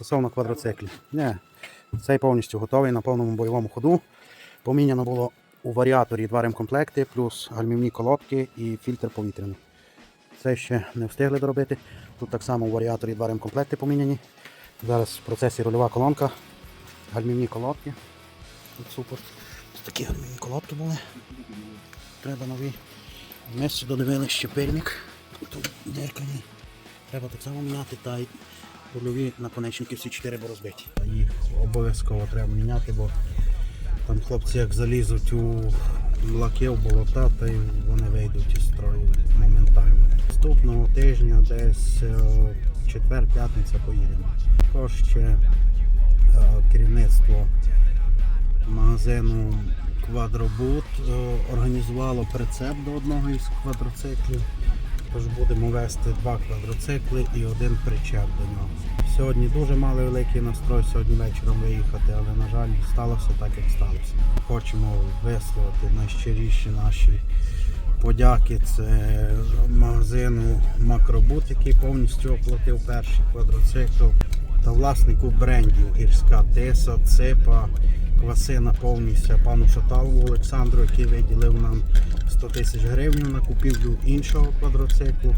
стосовно квадроциклів. Ні, цей повністю готовий на повному бойовому ходу. Поміняно було у варіаторі два ремкомплекти, плюс гальмівні колодки і фільтр повітряний. Це ще не встигли доробити. Тут так само у варіаторі два ремкомплекти поміняні. Зараз в процесі рульова колонка, гальмівні колодки. Тут супер. Ось такі гальмівні колодки були. Треба нові. Ми додивили щепильник. Тут дірка. Треба так само міняти та й рульові наконечники всі чотири розбиті. Їх обов'язково треба міняти, бо там хлопці як залізуть у лаки, в болота, та й вони вийдуть із строю моментально. Наступного тижня десь е, четвер-п'ятниця поїдемо. Також ще е, керівництво магазину Квадробут е, організувало прицеп до одного із квадроциклів. Тож будемо вести два квадроцикли і один причеп до нього. Сьогодні дуже мали великий настрой сьогодні вечором виїхати, але на жаль сталося так, як сталося. Хочемо висловити найщиріші наші подяки. Це магазину Макробут, який повністю оплатив перший квадроцикл, та власнику брендів гірська Тиса, Ципа, Квасина повністю пану Шаталову Олександру, який виділив нам 100 тисяч гривень на купівлю іншого квадроциклу.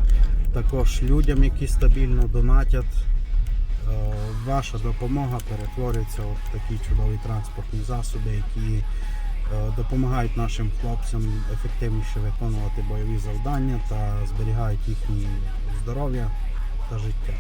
Також людям, які стабільно донатять. Е, Ваша допомога перетворюється в такі чудові транспортні засоби, які е, допомагають нашим хлопцям ефективніше виконувати бойові завдання та зберігають їхнє здоров'я та життя.